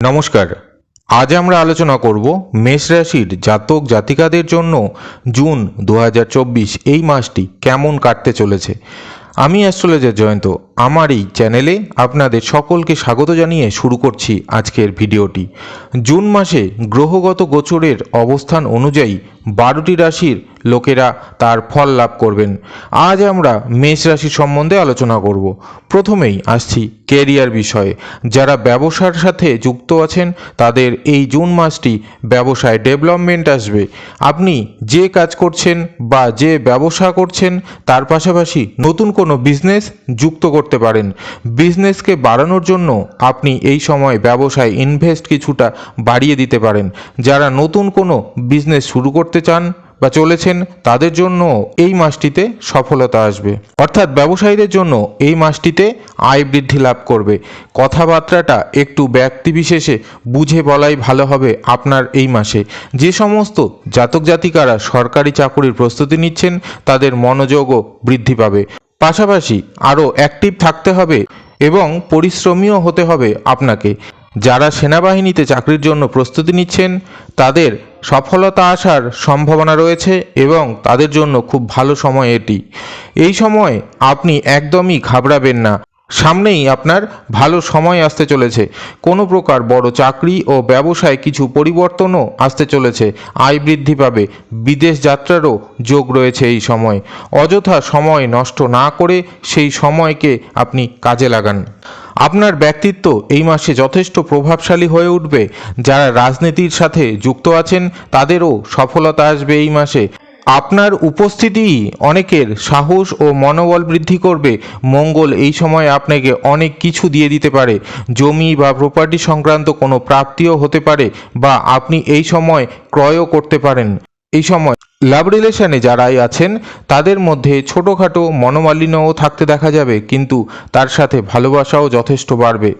নমস্কার। আজ আমরা আলোচনা করব মেষ রাশির জাতক জাতিকাদের জন্য জুন দু হাজার চব্বিশ এই মাসটি কেমন কাটতে চলেছে। আমি অ্যাস্ট্রোলজার জয়ন্ত। আমার এই চ্যানেলে আপনাদের সকলকে স্বাগত জানিয়ে শুরু করছি আজকের ভিডিওটি। জুন মাসে গ্রহগত গোচরের অবস্থান অনুযায়ী বারোটি রাশির লোকেরা তার ফল লাভ করবেন। আজ আমরা মেষ রাশি সম্বন্ধে আলোচনা করব। প্রথমেই আসছি কেরিয়ার বিষয়ে। যারা ব্যবসার সাথে যুক্ত আছেন, তাদের এই জুন মাসটি ব্যবসায় ডেভেলপমেন্ট আসবে। আপনি যে কাজ করছেন বা যে ব্যবসা করছেন, তার পাশাপাশি নতুন কোনো বিজনেস যুক্ত করতে পারেন। বিজনেসকে বাড়ানোর জন্য আপনি এই সময় ব্যবসায় ইনভেস্ট কিছুটা বাড়িয়ে দিতে পারেন। যারা নতুন কোনো বিজনেস শুরু করতে চান বা চলেছেন, তাদের জন্য এই মাসটিতে সফলতা আসবে। অর্থাৎ ব্যবসায়ীদের জন্য এই মাসটিতে আয় বৃদ্ধি লাভ করবে। কথাবার্তাটা একটু ব্যক্তিবিশেষে বুঝে বলাই ভালো হবে আপনার এই মাসে। যে সমস্ত জাতক জাতিকারা সরকারি চাকুরির প্রস্তুতি নিচ্ছেন, তাদের মনোযোগও বৃদ্ধি পাবে। পাশাপাশি আরও অ্যাক্টিভ থাকতে হবে এবং পরিশ্রমীও হতে হবে আপনাকে। যারা সেনাবাহিনীতে চাকরির জন্য প্রস্তুতি নিচ্ছেন, তাদের সফলতা আসার সম্ভাবনা রয়েছে এবং তাদের জন্য খুব ভালো সময় এটি। এই সময় আপনি একদমই ঘাবড়াবেন না। সামনেই আপনার ভালো সময় আসতে চলেছে। কোনো প্রকার বড় চাকরি ও ব্যবসায় কিছু পরিবর্তনও আসতে চলেছে। আয় বৃদ্ধি পাবে। বিদেশ যাত্রারও যোগ রয়েছে এই সময়। অযথা সময় নষ্ট না করে সেই সময়কে আপনি কাজে লাগান। আপনার ব্যক্তিত্ব এই মাসে যথেষ্ট প্রভাবশালী হয়ে উঠবে। যারা রাজনীতির সাথে যুক্ত আছেন, তাদেরও সফলতা আসবে এই মাসে। আপনার উপস্থিতি অনেকের সাহস ও মনোবল বৃদ্ধি করবে। মঙ্গল এই সময় আপনাকে অনেক কিছু দিয়ে দিতে পারে। জমি বা প্রপার্টি সংক্রান্ত কোনো প্রাপ্তিও হতে পারে বা আপনি এই সময় ক্রয়ও করতে পারেন। এই সময় লাভ রিলেশনে যারাই আছেন, তাদের মধ্যে ছোটোখাটো মনোমালিন্যও থাকতে দেখা যাবে, কিন্তু তার সাথে ভালোবাসাও যথেষ্ট বাড়বে।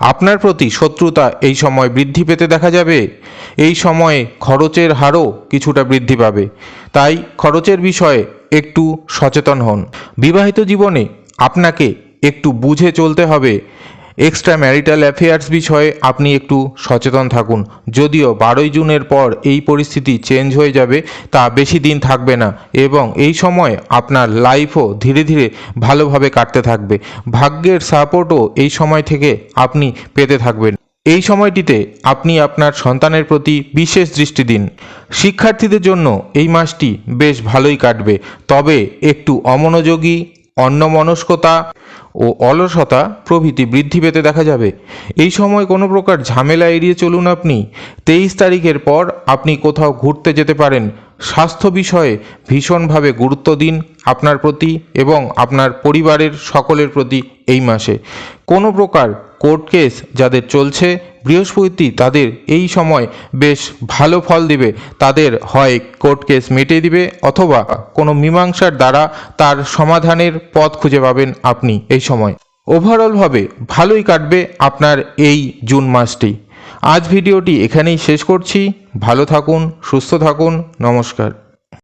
আপনার প্রতি শত্রুতা এই সময় বৃদ্ধি পেতে দেখা যাবে। এই সময়ে খরচের হারও কিছুটা বৃদ্ধি পাবে। তাই খরচের বিষয়ে একটু সচেতন হন। বিবাহিত জীবনে আপনাকে একটু বুঝে চলতে হবে এক্সট্রা ম্যারিটাল অ্যাফেয়ার্স বিষয়ে আপনি একটু সচেতন থাকুন। যদিও বারোই জুনের পর এই পরিস্থিতি চেঞ্জ হয়ে যাবে, তা বেশি দিন থাকবে না এবং এই সময় আপনার লাইফও ধীরে ধীরে ভালোভাবে কাটতে থাকবে। ভাগ্যের সাপোর্টও এই সময় থেকে আপনি পেতে থাকবেন। এই সময়টিতে আপনি আপনার সন্তানের প্রতি বিশেষ দৃষ্টি দিন। শিক্ষার্থীদের জন্য এই মাসটি বেশ ভালোই কাটবে। তবে একটু অমনোযোগী অন্যমনস্কতা ও অলসতা প্রভৃতি বৃদ্ধি পেতে দেখা যাবে। এই সময় কোনো প্রকার ঝামেলা এড়িয়ে চলুন আপনি। তেইশ তারিখের পর আপনি কোথাও ঘুরতে যেতে পারেন। স্বাস্থ্য বিষয়ে ভীষণভাবে গুরুত্ব দিন আপনার প্রতি এবং আপনার পরিবারের সকলের প্রতি এই মাসে। কোনো প্রকার কোর্ট কেস যাদের চলছে বৃহস্পতি তাদের এই সময় বেশ ভালো ফল দিবে। তাদের হয় কোর্ট কেস মিটিয়ে দিবে অথবা কোনো মীমাংসার দ্বারা তার সমাধানের পথ খুঁজে পাবেন আপনি এই সময়। ওভারঅলভাবে ভালোই কাটবে আপনার এই জুন মাসটি। আজ ভিডিওটি এখানেই শেষ করছি। ভালো থাকুন, সুস্থ থাকুন। নমস্কার।